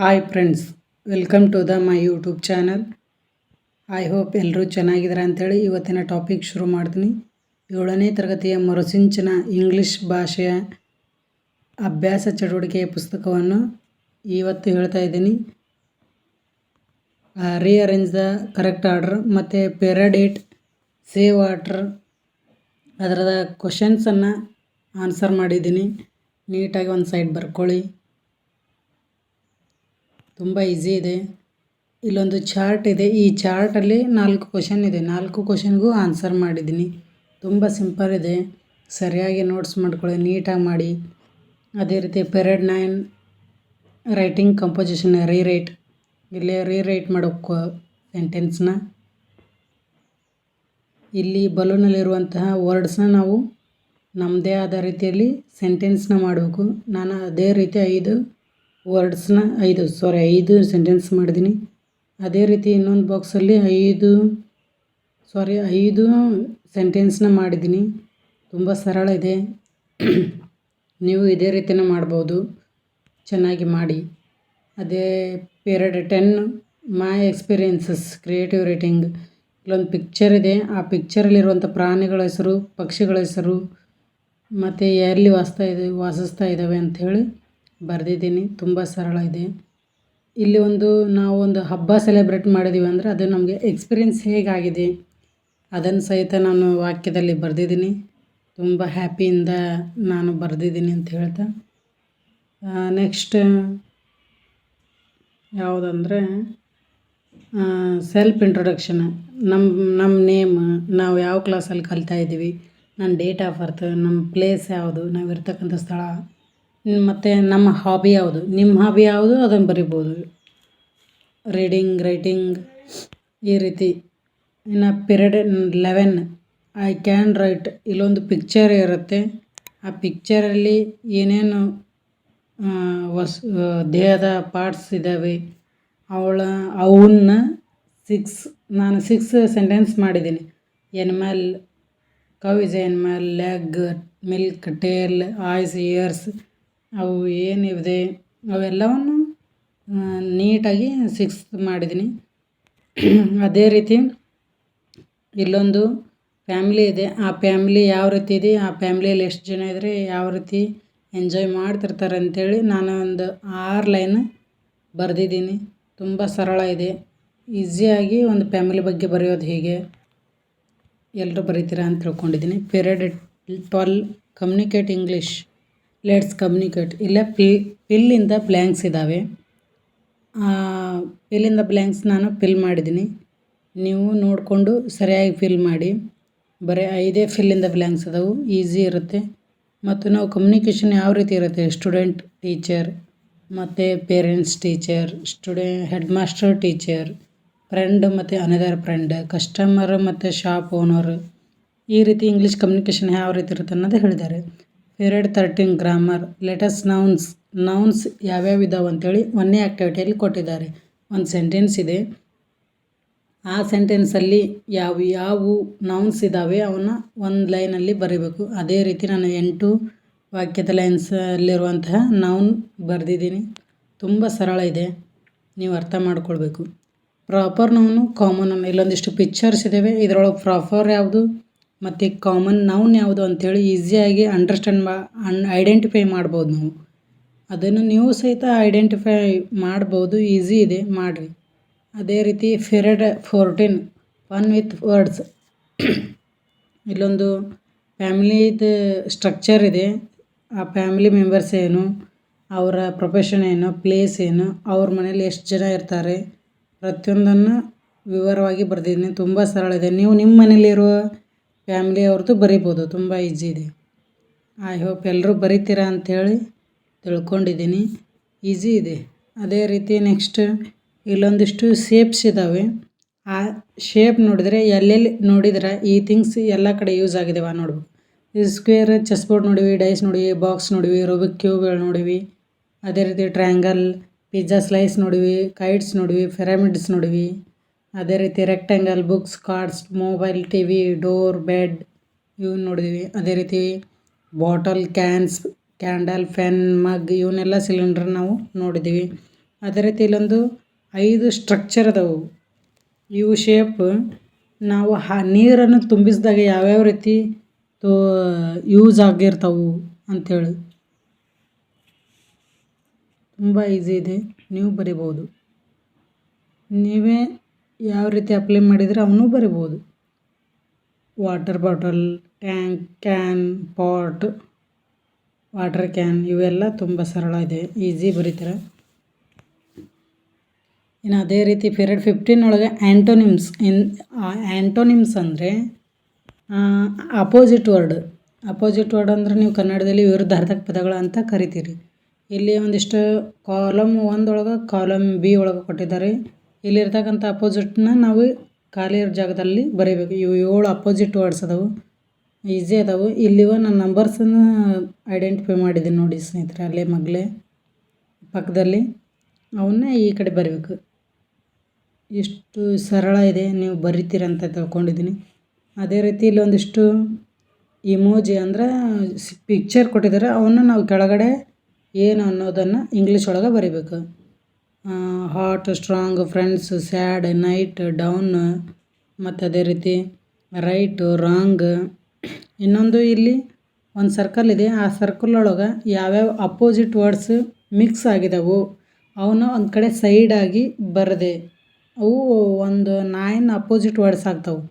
Hi friends welcome to the my YouTube channel I hope ಎಲ್ಲರೂ ಚೆನ್ನಾಗಿದ್ದಾರೆ ಅಂಥೇಳಿ ಇವತ್ತಿನ ಟಾಪಿಕ್ ಶುರು ಮಾಡ್ತೀನಿ. ಏಳನೇ ತರಗತಿಯ ಮರುಸಿಂಚನ ಇಂಗ್ಲೀಷ್ ಭಾಷೆಯ ಅಭ್ಯಾಸ ಚಟುವಟಿಕೆಯ ಪುಸ್ತಕವನ್ನು ಇವತ್ತು ಹೇಳ್ತಾ ಇದ್ದೀನಿ. ರೀಅರೇಂಜ್ ದ ಕರೆಕ್ಟ್ ಆರ್ಡ್ರ್ ಮತ್ತು ಪೆರಾಡೇಟ್ ಸೇವ್ ವಾಟ್ರ್ ಅದರದ ಕ್ವಶನ್ಸನ್ನು ಆನ್ಸರ್ ಮಾಡಿದ್ದೀನಿ. ನೀಟಾಗಿ ಒಂದು ಸೈಡ್ ಬರ್ಕೊಳ್ಳಿ. ತುಂಬ ಈಸಿ ಇದೆ. ಇಲ್ಲೊಂದು ಚಾರ್ಟ್ ಇದೆ. ಈ ಚಾರ್ಟಲ್ಲಿ ನಾಲ್ಕು ಕ್ವಶನ್ ಇದೆ. ನಾಲ್ಕು ಕ್ವಶನ್ಗೂ ಆನ್ಸರ್ ಮಾಡಿದ್ದೀನಿ. ತುಂಬ ಸಿಂಪಲ್ ಇದೆ. ಸರಿಯಾಗಿ ನೋಟ್ಸ್ ಮಾಡ್ಕೊಳ್ಳಿ, ನೀಟಾಗಿ ಮಾಡಿ. ಅದೇ ರೀತಿ period nine writing composition rewrite ಇಲ್ಲೇ ರೀರೈಟ್ ಮಾಡೋಕ್ಕೆ ಸೆಂಟೆನ್ಸ್ನ ಇಲ್ಲಿ ಬಲೂನಲ್ಲಿರುವಂತಹ ವರ್ಡ್ಸ್ನ ನಾವು ನಮ್ಮದೇ ಆದ ರೀತಿಯಲ್ಲಿ ಸೆಂಟೆನ್ಸ್ನ ಮಾಡಬೇಕು. ನಾನು ಅದೇ ರೀತಿ ಐದು ವರ್ಡ್ಸ್ನ ಐದು ಸಾರಿ ಐದು ಸೆಂಟೆನ್ಸ್ ಮಾಡಿದ್ದೀನಿ ಅದೇ ರೀತಿ ಇನ್ನೊಂದು ಬಾಕ್ಸಲ್ಲಿ ಐದು ಸಾರಿ ಐದು ಸೆಂಟೆನ್ಸ್ನ ಮಾಡಿದ್ದೀನಿ ತುಂಬ ಸರಳ ಇದೆ. ನೀವು ಇದೇ ರೀತಿಯೇ ಮಾಡ್ಬೋದು. ಚೆನ್ನಾಗಿ ಮಾಡಿ. ಅದೇ period ten my experiences creative writing ಇಲ್ಲೊಂದು ಪಿಕ್ಚರ್ ಇದೆ. ಆ ಪಿಕ್ಚರಲ್ಲಿರುವಂಥ ಪ್ರಾಣಿಗಳ ಹೆಸರು, ಪಕ್ಷಿಗಳ ಹೆಸರು, ಮತ್ತು ಎಲ್ಲಿ ವಾಸ್ತಾ ಇದೆ, ವಾಸಿಸ್ತಾ ಇದ್ದಾವೆ ಅಂಥೇಳಿ ಬರೆದಿದ್ದೀನಿ. ತುಂಬ ಸರಳ ಇದೆ. ಇಲ್ಲಿ ಒಂದು ನಾವು ಒಂದು ಹಬ್ಬ ಸೆಲೆಬ್ರೇಟ್ ಮಾಡಿದ್ದೀವಿ ಅಂದರೆ ಅದು ನಮಗೆ ಎಕ್ಸ್ಪೀರಿಯೆನ್ಸ್ ಹೇಗಾಗಿದೆ? ಅದನ್ನು ಸಹಿತ ನಾನು ವಾಕ್ಯದಲ್ಲಿ ಬರೆದಿದ್ದೀನಿ. ತುಂಬ ಹ್ಯಾಪಿಯಿಂದ ನಾನು ಬರೆದಿದ್ದೀನಿ ಅಂತ ಹೇಳ್ತಾ. ನೆಕ್ಸ್ಟ್ ಯಾವುದಂದರೆ ಸೆಲ್ಫ್ ಇಂಟ್ರೊಡಕ್ಷನ್ ನಮ್ಮ ನಮ್ಮ ನೇಮ್ ನಾವು ಯಾವ ಕ್ಲಾಸಲ್ಲಿ ಕಲಿತಾ ಇದ್ದೀವಿ, ನನ್ನ ಡೇಟ್ ಆಫ್ ಬರ್ತ್ ನಮ್ಮ ಪ್ಲೇಸ್ ಯಾವುದು ನಾವು ಇರ್ತಕ್ಕಂಥ ಸ್ಥಳ. ಮತ್ತು ನಮ್ಮ ಹಾಬಿ ಯಾವುದು? ನಿಮ್ಮ ಹಾಬಿ ಯಾವುದು? ಅದನ್ನು ಬರಿಬೋದು. ರೀಡಿಂಗ್ ರೈಟಿಂಗ್ ಈ ರೀತಿ. ಇನ್ನು period eleven I can write ಇಲ್ಲೊಂದು ಪಿಕ್ಚರ್ ಇರುತ್ತೆ. ಆ ಪಿಕ್ಚರಲ್ಲಿ ಏನೇನು ವಸ್ ದೇಹದ ಪಾರ್ಟ್ಸ್ ಇದ್ದಾವೆ ಅವಳ, ಅವನ್ನ ಸಿಕ್ಸ್ ನಾನು ಸಿಕ್ಸ್ ಸೆಂಟೆನ್ಸ್ ಮಾಡಿದ್ದೀನಿ. Animal cow is animal leg milk tail eyes ears ಅವು ಏನಿದೆ ಅವೆಲ್ಲವನ್ನು ನೀಟಾಗಿ ಸಿಕ್ಸ್ ಮಾಡಿದ್ದೀನಿ ಅದೇ ರೀತಿ ಇಲ್ಲೊಂದು ಫ್ಯಾಮ್ಲಿ ಇದೆ. ಆ ಫ್ಯಾಮ್ಲಿ ಯಾವ ರೀತಿ ಇದೆ, ಆ ಫ್ಯಾಮ್ಲಿಯಲ್ಲಿ ಎಷ್ಟು ಜನ ಇದ್ದರೆ ಯಾವ ರೀತಿ ಎಂಜಾಯ್ ಮಾಡ್ತಿರ್ತಾರೆ ಅಂಥೇಳಿ ನಾನು ಒಂದು ಆರು ಲೈನ್ ಬರೆದಿದ್ದೀನಿ. ತುಂಬ ಸರಳ ಇದೆ. ಈಸಿಯಾಗಿ ಒಂದು ಫ್ಯಾಮಿಲಿ ಬಗ್ಗೆ ಬರೆಯೋದು ಹೇಗೆ? ಎಲ್ಲರೂ ಬರೀತೀರಾ ಅಂತ ತಿಳ್ಕೊಂಡಿದ್ದೀನಿ. Period twelve communicate English let's communicate ಇಲ್ಲೇ fill fill in the blanks ಇದ್ದಾವೆ ಪಿಲ್ಲಿಂದ ಬ್ಲ್ಯಾಂಕ್ಸ್ ನಾನು ಫಿಲ್ ಮಾಡಿದ್ದೀನಿ. ನೀವು ನೋಡಿಕೊಂಡು ಸರಿಯಾಗಿ ಫಿಲ್ ಮಾಡಿ. ಬರೀ ಐದೇ ಫಿಲ್ಲಿಂದ ಬ್ಲ್ಯಾಂಕ್ಸ್ ಅದಾವು ಈಸಿ ಇರುತ್ತೆ. ಮತ್ತು ನಾವು ಕಮ್ಯುನಿಕೇಷನ್ ಯಾವ ರೀತಿ ಇರುತ್ತೆ? ಸ್ಟೂಡೆಂಟ್ ಟೀಚರ್ ಮತ್ತು parents teacher student head master teacher friend ಮತ್ತು ಅನದರ್ ಫ್ರೆಂಡ್ ಕಸ್ಟಮರ್ ಮತ್ತು ಶಾಪ್ ಓನರ್ ಈ ರೀತಿ ಇಂಗ್ಲೀಷ್ ಕಮ್ಯುನಿಕೇಷನ್ ಯಾವ ರೀತಿ ಇರುತ್ತೆ ಅನ್ನೋದು ಹೇಳಿದ್ದಾರೆ. Period thirteen grammar, let us nouns nouns ಯಾವ್ಯಾವ ಇದಾವೆ ಅಂತೇಳಿ ಒಂದನೇ ಆ್ಯಕ್ಟಿವಿಟಿಯಲ್ಲಿ ಕೊಟ್ಟಿದ್ದಾರೆ. ಒಂದು ಸೆಂಟೆನ್ಸ್ ಇದೆ. ಆ ಸೆಂಟೆನ್ಸಲ್ಲಿ ಯಾವ ಯಾವ ನೌನ್ಸ್ ಇದ್ದಾವೆ ಅವನ್ನ ಒಂದು ಲೈನಲ್ಲಿ ಬರೀಬೇಕು. ಅದೇ ರೀತಿ ನಾನು ಎಂಟು ವಾಕ್ಯದ ಲೈನ್ಸಲ್ಲಿರುವಂತಹ ನೌನ್ ಬರೆದಿದ್ದೀನಿ. ತುಂಬ ಸರಳ ಇದೆ. ನೀವು ಅರ್ಥ ಮಾಡ್ಕೊಳ್ಬೇಕು. ಪ್ರಾಪರ್ ನೌನು ಕಾಮನ್ ಇಲ್ಲೊಂದಿಷ್ಟು ಪಿಕ್ಚರ್ಸ್ ಇದ್ದಾವೆ ಇದರೊಳಗೆ ಪ್ರಾಪರ್ ಯಾವುದು? ಮತ್ತು ಕಾಮನ್ ನೌನ್ ಯಾವುದು ಅಂಥೇಳಿ ಈಸಿಯಾಗಿ ಅಂಡರ್ಸ್ಟ್ಯಾಂಡ್ ಮಾ ಅನ್ ಐಡೆಂಟಿಫೈ ಮಾಡ್ಬೋದು ನಾವು. ಅದನ್ನು ನೀವು ಸಹಿತ ಐಡೆಂಟಿಫೈ ಮಾಡ್ಬೋದು ಈಸಿ ಇದೆ, ಮಾಡಿರಿ. ಅದೇ ರೀತಿ period fourteen one with words ಇಲ್ಲೊಂದು ಫ್ಯಾಮಿಲಿದು ಸ್ಟ್ರಕ್ಚರ್ ಇದೆ. ಆ ಫ್ಯಾಮಿಲಿ ಮೆಂಬರ್ಸ್ ಏನು, ಅವರ ಪ್ರೊಫೆಷನ್ ಏನು ಪ್ಲೇಸ್ ಏನು, ಅವ್ರ ಮನೇಲಿ ಎಷ್ಟು ಜನ ಇರ್ತಾರೆ, ಪ್ರತಿಯೊಂದನ್ನು ವಿವರವಾಗಿ ಬರೆದಿದ್ದೀನಿ. ತುಂಬ ಸರಳ ಇದೆ. ನೀವು ನಿಮ್ಮ ಮನೇಲಿರುವ ಫ್ಯಾಮ್ಲಿ ಅವ್ರದ್ದು ಬರಿಬೋದು, ತುಂಬ ಈಜಿ ಇದೆ. ಐ ಹೋಪ್ ಎಲ್ಲರೂ ಬರಿತೀರಾ ಅಂಥೇಳಿ ತಿಳ್ಕೊಂಡಿದ್ದೀನಿ. ಈಸಿ ಇದೆ. ಅದೇ ರೀತಿ ನೆಕ್ಸ್ಟ್ ಇಲ್ಲೊಂದಿಷ್ಟು ಶೇಪ್ಸ್ ಇದ್ದಾವೆ ಆ ಶೇಪ್ ನೋಡಿದರೆ ಎಲ್ಲೆಲ್ಲಿ ನೋಡಿದ್ರೆ ಈ ಥಿಂಗ್ಸ್ ಎಲ್ಲ ಕಡೆ ಯೂಸ್ ಆಗಿದ್ದಾವೆ ನೋಡ್ಬೇಕು. ಈ ಸ್ಕ್ವೇರ್ ಚೆಸ್ ಬೋರ್ಡ್ ನೋಡಿವಿ ಡೈಸ್ ನೋಡಿವಿ ಬಾಕ್ಸ್ ನೋಡಿವಿ ರೋಬಿಕ್ ಕ್ಯೂಬ್ಗಳು ನೋಡಿವಿ. ಅದೇ ರೀತಿ ಟ್ರ್ಯಾಂಗಲ್ ಪಿಜ್ಜಾ ಸ್ಲೈಸ್ ನೋಡಿವಿ ಕೈಟ್ಸ್ ನೋಡಿವಿ ಪಿರಮಿಡ್ಸ್ ನೋಡಿವಿ. ಅದೇ ರೀತಿ rectangle books cards mobile T V door bed ಇವನ್ನ ನೋಡಿದ್ವಿ. ಅದೇ ರೀತಿ bottle cans candle pen mug ಇವನ್ನೆಲ್ಲ ಸಿಲಿಂಡರ್ ನಾವು ನೋಡಿದ್ದೀವಿ ಅದೇ ರೀತಿ ಇಲ್ಲೊಂದು ಐದು ಸ್ಟ್ರಕ್ಚರ್ ಅದಾವು. ಇವು ಶೇಪ್ ನಾವು ಹಾ, ನೀರನ್ನು ತುಂಬಿಸಿದಾಗ ಯಾವ್ಯಾವ ರೀತಿ ತೋ ಯೂಸ್ ಆಗಿರ್ತಾವು ಅಂಥೇಳಿ ತುಂಬ ಈಸಿ ಇದೆ. ನೀವು ಬರಿಬೋದು. ನೀವೇ ಯಾವ ರೀತಿ ಅಪ್ಲೈ ಮಾಡಿದರೆ ಅವನು ಬರಿಬೋದು. Water bottle tank can pot water can ಇವೆಲ್ಲ ತುಂಬ ಸರಳ ಇದೆ ಈಸಿ ಬರೀತಾರೆ. ಇನ್ನು ಅದೇ ರೀತಿ ಪೀರಿಯಡ್ ಫಿಫ್ಟೀನ್ ಒಳಗೆ ಆ್ಯಂಟೋನಿಮ್ಸ್ ಇನ್ ಆ್ಯಂಟೋನಿಮ್ಸ್ ಅಂದರೆ ಅಪೋಸಿಟ್ ವರ್ಡ್ ಅಪೋಸಿಟ್ ವರ್ಡ್ ಅಂದರೆ ನೀವು ಕನ್ನಡದಲ್ಲಿ ವಿರುದ್ಧಾರ್ಥಕ ಪದಗಳು ಅಂತ ಕರಿತೀರಿ. ಇಲ್ಲಿ ಒಂದಿಷ್ಟು ಕಾಲಮ್ ಒಂದೊಳಗೆ ಕಾಲಮ್ ಬಿ ಒಳಗೆ ಕೊಟ್ಟಿದ್ದಾರೆ. ಇಲ್ಲಿರ್ತಕ್ಕಂಥ ಅಪೋಸಿಟ್ನ ನಾವು ಖಾಲಿ ಇರೋ ಜಾಗದಲ್ಲಿ ಬರೀಬೇಕು. ಇವು ಏಳು ಅಪೋಸಿಟ್ ವರ್ಡ್ಸ್ ಅದಾವು. ಈಸಿ ಅದಾವು. ಇಲ್ಲಿವ ನನ್ನ ನಂಬರ್ಸನ್ನ ಐಡೆಂಟಿಫೈ ಮಾಡಿದ್ದೀನಿ ನೋಡಿ ಸ್ನೇಹಿತರೆ, ಅಲ್ಲೇ ಮಗಲೇ ಪಕ್ಕದಲ್ಲಿ. ಅವನ್ನ ಈ ಕಡೆ ಬರೀಬೇಕು. ಎಷ್ಟು ಸರಳ ಇದೆ, ನೀವು ಬರಿತೀರಂತ ತಿಳ್ಕೊಂಡಿದ್ದೀನಿ. ಅದೇ ರೀತಿ ಇಲ್ಲೊಂದಿಷ್ಟು ಇಮೋಜಿ ಅಂದ್ರೆ ಪಿಕ್ಚರ್ ಕೊಟ್ಟಿದ್ದಾರೆ. ಅವನ್ನ ನಾವು ಕೆಳಗಡೆ ಏನು ಅನ್ನೋದನ್ನು ಇಂಗ್ಲೀಷ್ ಒಳಗೆ ಬರಿಬೇಕು. Hot strong friends sad night down ಮತ್ತು ಅದೇ ರೀತಿ ರೈಟು ರಾಂಗ್ ಇನ್ನೊಂದು ಇಲ್ಲಿ ಒಂದು ಸರ್ಕಲ್ ಇದೆ. ಆ ಸರ್ಕಲ್ ಒಳಗೆ ಯಾವ್ಯಾವ ಅಪೋಸಿಟ್ ವರ್ಡ್ಸ್ ಮಿಕ್ಸ್ ಆಗಿದಾವು ಅವನ್ನ ಒಂದು ಕಡೆ ಸೈಡಾಗಿ ಬರದೆ. ಅವು ಒಂದು ನೈನ್ ಅಪೋಸಿಟ್ ವರ್ಡ್ಸ್ ಆಗ್ತವೆ.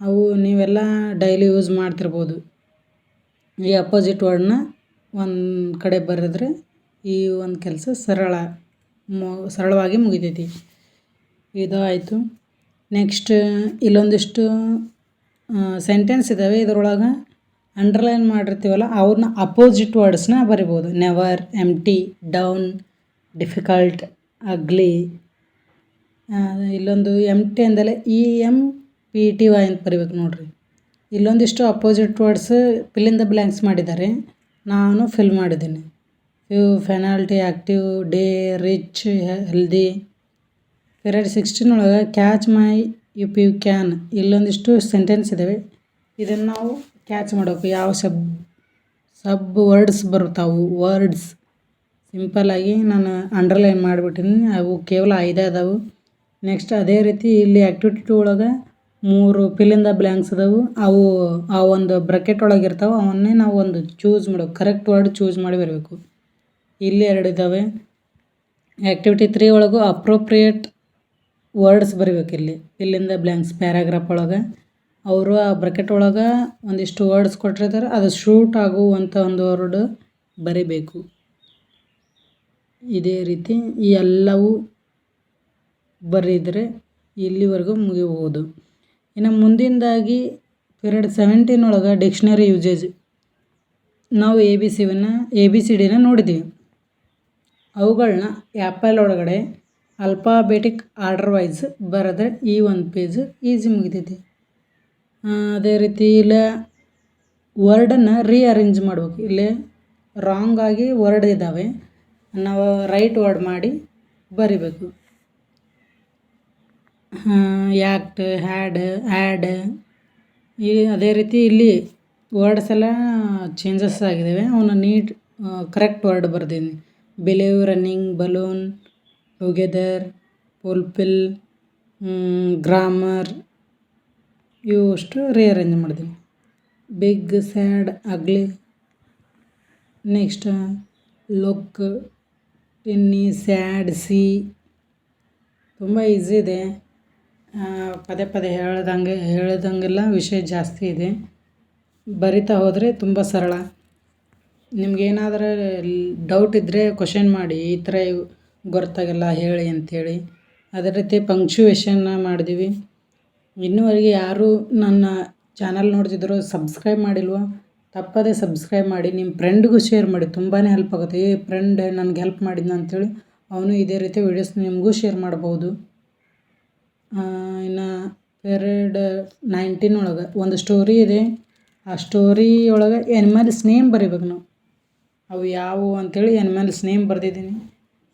ಅವು ನೀವೆಲ್ಲ ಡೈಲಿ ಯೂಸ್ ಮಾಡ್ತಿರ್ಬೋದು. ಈ ಅಪೋಸಿಟ್ ವರ್ಡ್ನ ಒಂದು ಕಡೆ ಬರೆದ್ರೆ ಈ ಒಂದು ಕೆಲಸ ಸರಳ. ಸರಳವಾಗಿ ಮುಗಿತೈತಿ. ಇದು ಆಯಿತು. ನೆಕ್ಸ್ಟ್ ಇಲ್ಲೊಂದಿಷ್ಟು ಸೆಂಟೆನ್ಸ್ ಇದ್ದಾವೆ ಇದರೊಳಗೆ ಅಂಡರ್ಲೈನ್ ಮಾಡಿರ್ತೀವಲ್ಲ ಅವ್ರನ್ನ ಅಪೋಸಿಟ್ ವರ್ಡ್ಸ್ನ ಬರಿಬೋದು. Never M T down difficult ugly ಇಲ್ಲೊಂದು M T ಅಂದಲೆ E M P T Y ಅಂತ ಬರಿಬೇಕು ನೋಡಿರಿ. ಇಲ್ಲೊಂದಿಷ್ಟು opposite words fill in the blanks ಮಾಡಿದ್ದಾರೆ. ನಾನು ಫಿಲ್ ಮಾಡಿದ್ದೀನಿ. Few penalty active day rich healthy period sixteen ಒಳಗೆ catch my P U can ಇಲ್ಲೊಂದಿಷ್ಟು sentence ಇದ್ದಾವೆ ಇದನ್ನು ನಾವು ಕ್ಯಾಚ್ ಮಾಡಬೇಕು. ಯಾವ ಸಬ್ ಸಬ್ ವರ್ಡ್ಸ್ ಬರ್ತಾವು ವರ್ಡ್ಸ್ ಸಿಂಪಲ್ಲಾಗಿ ನಾನು ಅಂಡರ್ಲೈನ್ ಮಾಡಿಬಿಟ್ಟಿನಿ. ಅವು ಕೇವಲ ಐದೇ ಅದಾವು. ನೆಕ್ಸ್ಟ್ ಅದೇ ರೀತಿ ಇಲ್ಲಿ ಆ್ಯಕ್ಟಿವಿಟಿ ಟು ಒಳಗೆ ಮೂರು ಪಿಲಿಂದ ಬ್ಲ್ಯಾಂಕ್ಸ್ ಅದಾವು. ಅವು ಆ ಒಂದು ಬ್ರಕೆಟ್ ಒಳಗೆ ಇರ್ತಾವೆ ಅವನ್ನೇ ನಾವು ಒಂದು ಚೂಸ್ ಮಾಡಬೇಕು ಕರೆಕ್ಟ್ ವರ್ಡ್ ಚೂಸ್ ಮಾಡಿ ಬರಬೇಕು. ಇಲ್ಲಿ ಎರಡು ಇದ್ದಾವೆ ಆ್ಯಕ್ಟಿವಿಟಿ ತ್ರೀ ಒಳಗೂ ಅಪ್ರೋಪ್ರಿಯೇಟ್ ವರ್ಡ್ಸ್ ಬರಿಬೇಕು ಇಲ್ಲಿ. ಇಲ್ಲಿಂದ ಬ್ಲ್ಯಾಂಕ್ಸ್ ಪ್ಯಾರಾಗ್ರಾಫ್ ಒಳಗೆ. ಅವರು ಆ ಬ್ರಕೆಟ್ ಒಳಗೆ ಒಂದಿಷ್ಟು ವರ್ಡ್ಸ್ ಕೊಟ್ಟಿರ್ತಾರೆ. ಅದು ಶೂಟ್ ಆಗುವಂಥ ಒಂದು ವರ್ಡ್ ಬರಿಬೇಕು. ಇದೇ ರೀತಿ ಈ ಎಲ್ಲವೂ ಬರೆದರೆ ಇಲ್ಲಿವರೆಗೂ ಮುಗಿಬೋದು ಇನ್ನು ಮುಂದಿಂದಾಗಿ ಪಿರಿಯಡ್ ಸೆವೆಂಟೀನ್ ಒಳಗೆ ಡಿಕ್ಷನರಿ ಯೂಸೇಜ್ ನಾವು ಎ ಬಿ ಸಿವನ್ನು ಎ ಬಿ ಸಿ ಡಿನ ನೋಡಿದ್ದೀವಿ ಅವುಗಳನ್ನ ಆ್ಯಪಲ್ ಒಳಗಡೆ ಅಲ್ಪಾಬೆಟಿಕ್ ಆರ್ಡರ್ ವೈಸ್ ಬರೆದ್ರೆ ಈ ಒಂದು ಪೇಜ್ ಈಸಿ ಮುಗಿತೈತಿ. ಅದೇ ರೀತಿ ಇಲ್ಲ ವರ್ಡನ್ನು ರೀಅರೇಂಜ್ ಮಾಡ್ಬೇಕು. ಇಲ್ಲಿ ರಾಂಗ್ ಆಗಿ ವರ್ಡ್ ಇದ್ದಾವೆ ನಾವು ರೈಟ್ ವರ್ಡ್ ಮಾಡಿ ಬರಿಬೇಕು. ಯಾಕ್ಟ್ ಹ್ಯಾಡ್ ಆ್ಯಡ್ ಈ ಅದೇ ರೀತಿ ಇಲ್ಲಿ ವರ್ಡ್ಸ್ ಎಲ್ಲ ಚೇಂಜಸ್ ಆಗಿದ್ದಾವೆ ಅವನ್ನ neat correct word ಬರ್ದೀನಿ. Believe running balloon together fulfil grammar ಇವು ಅಷ್ಟು ರೀಅರೇಂಜ್ ಮಾಡಿದ್ದೀನಿ big sad ugly next look tiny sad see ತುಂಬ ಈಸಿ ಇದೆ. ಪದೇ ಪದೇ ಹೇಳ್ದಂಗೆ, ಹೇಳ್ದಂಗೆಲ್ಲ ವಿಷಯ ಜಾಸ್ತಿ ಇದೆ. ಬರಿತಾ ಹೋದರೆ ತುಂಬ ಸರಳ. ನಿಮ್ಗೇನಾದರೂ ಡೌಟ್ ಇದ್ದರೆ ಕ್ವಶನ್ ಮಾಡಿ, ಈ ಥರ ಗೊತ್ತಾಗಲ್ಲ, ಹೇಳಿ ಅಂಥೇಳಿ ಅದೇ ರೀತಿ ಪಂಕ್ಚುವೇಷನ್ನ ಮಾಡಿದ್ದೀವಿ ಇನ್ನೂವರೆಗೆ ಯಾರು ನನ್ನ ಚಾನಲ್ ನೋಡ್ತಿದ್ರು ಸಬ್ಸ್ಕ್ರೈಬ್ ಮಾಡಿಲ್ವೋ? ತಪ್ಪದೇ ಸಬ್ಸ್ಕ್ರೈಬ್ ಮಾಡಿ ನಿಮ್ಮ ಫ್ರೆಂಡ್ಗೂ ಶೇರ್ ಮಾಡಿ. ತುಂಬಾ ಹೆಲ್ಪ್ ಆಗುತ್ತೆ. ಈ ಫ್ರೆಂಡ್ ನನಗೆ ಹೆಲ್ಪ್ ಮಾಡಿದ್ನ ಅಂಥೇಳಿ ಅವನು ಇದೇ ರೀತಿ ವೀಡಿಯೋಸ್ ನಿಮಗೂ ಶೇರ್ ಮಾಡ್ಬೋದು. ಇನ್ನು ಪೆರೇಡ್ ನೈನ್ಟೀನ್ ಒಳಗೆ ಒಂದು ಸ್ಟೋರಿ ಇದೆ. ಆ ಸ್ಟೋರಿ ಒಳಗೆ ಎನಿಮಲ್ಸ್ ನೇಮ್ ಬರಿಬೇಕು ನಾವು. ಅವು ಯಾವುವು ಅಂಥೇಳಿ ಎನಿಮಲ್ಸ್ ನೇಮ್ ಬರೆದಿದ್ದೀನಿ.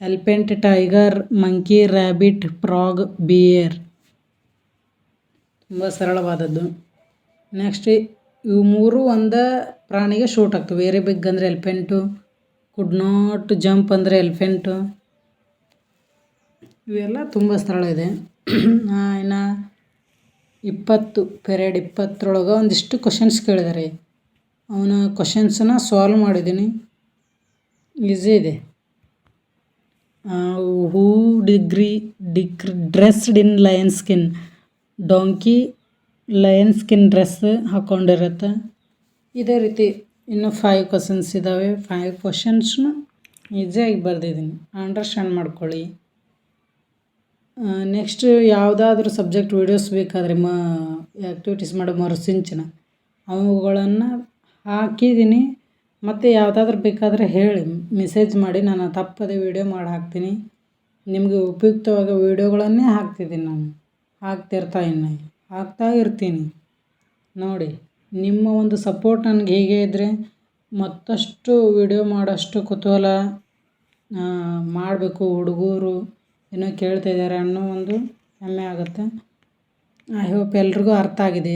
Elephant tiger, monkey, rabbit, frog, bear. ತುಂಬ ಸರಳವಾದದ್ದು. ನೆಕ್ಸ್ಟ್ ಇವು ಮೂರು ಒಂದು ಪ್ರಾಣಿಗೆ ಶೂಟ್ ಆಗ್ತವೆ. ವೇರಿ ಬಿಗ್ ಅಂದರೆ ಎಲ್ಪೆಂಟು ಕುಡ್ ನಾಟ್ ಜಂಪ್ ಅಂದರೆ ಎಲ್ಫೆಂಟು. ಇವೆಲ್ಲ ತುಂಬ ಸರಳ ಇದೆ. ಇನ್ನು ಇಪ್ಪತ್ತು ಪೆರೇಡ್ ಇಪ್ಪತ್ತರೊಳಗೆ ಒಂದಿಷ್ಟು ಕ್ವಶನ್ಸ್ ಕೇಳಿದ್ದಾರೆ ಅವನ ಕ್ವಶನ್ಸನ್ನ ಸಾಲ್ವ್ ಮಾಡಿದ್ದೀನಿ. ಈಸಿ ಇದೆ. Who degree degree dressed in lion skin donkey lion skin dress ಹಾಕ್ಕೊಂಡಿರುತ್ತೆ ಇದೇ ರೀತಿ ಇನ್ನು ಫೈವ್ ಕ್ವಶನ್ಸ್ ಇದ್ದಾವೆ ಫೈವ್ ಕ್ವಶನ್ಸ್ನು ಈಸಿಯಾಗಿ ಬರೆದಿದ್ದೀನಿ. ಅಂಡರ್ಸ್ಟ್ಯಾಂಡ್ ಮಾಡ್ಕೊಳ್ಳಿ. ನೆಕ್ಸ್ಟ್ ಯಾವುದಾದ್ರೂ ಸಬ್ಜೆಕ್ಟ್ ವೀಡಿಯೋಸ್ ಬೇಕಾದರೆ ಮ ಆ್ಯಕ್ಟಿವಿಟೀಸ್ ಮಾಡೋ ಮರುಸಿಂಚನ. ಅವುಗಳನ್ನು ಹಾಕಿದ್ದೀನಿ. ಮತ್ತು ಯಾವುದಾದ್ರೂ ಬೇಕಾದರೆ ಹೇಳಿ ಮೆಸೇಜ್ ಮಾಡಿ, ನಾನು ತಪ್ಪದೆ ವೀಡಿಯೋ ಮಾಡಿ ಹಾಕ್ತೀನಿ ನಿಮಗೆ ಉಪಯುಕ್ತವಾದ ವೀಡಿಯೋಗಳನ್ನೇ ಹಾಕ್ತಿದ್ದೀನಿ ನಾನು. ಹಾಕ್ತಿರ್ತಾ ಇನ್ನು. ಹಾಕ್ತಾ ಇರ್ತೀನಿ. ನೋಡಿ, ನಿಮ್ಮ ಒಂದು ಸಪೋರ್ಟ್ ನನಗೆ ಹೀಗೆ ಇದ್ದರೆ ಮತ್ತಷ್ಟು ವೀಡಿಯೋ ಮಾಡೋಷ್ಟು ಕುತೂಹಲ ಮಾಡಬೇಕು ಹುಡುಗರು, ಏನೋ ಕೇಳ್ತಾ ಇದ್ದಾರೆ ಅನ್ನೋ ಒಂದು ಹೆಮ್ಮೆ ಆಗುತ್ತೆ. ಐ ಹೋಪ್ ಎಲ್ರಿಗೂ ಅರ್ಥ ಆಗಿದೆ.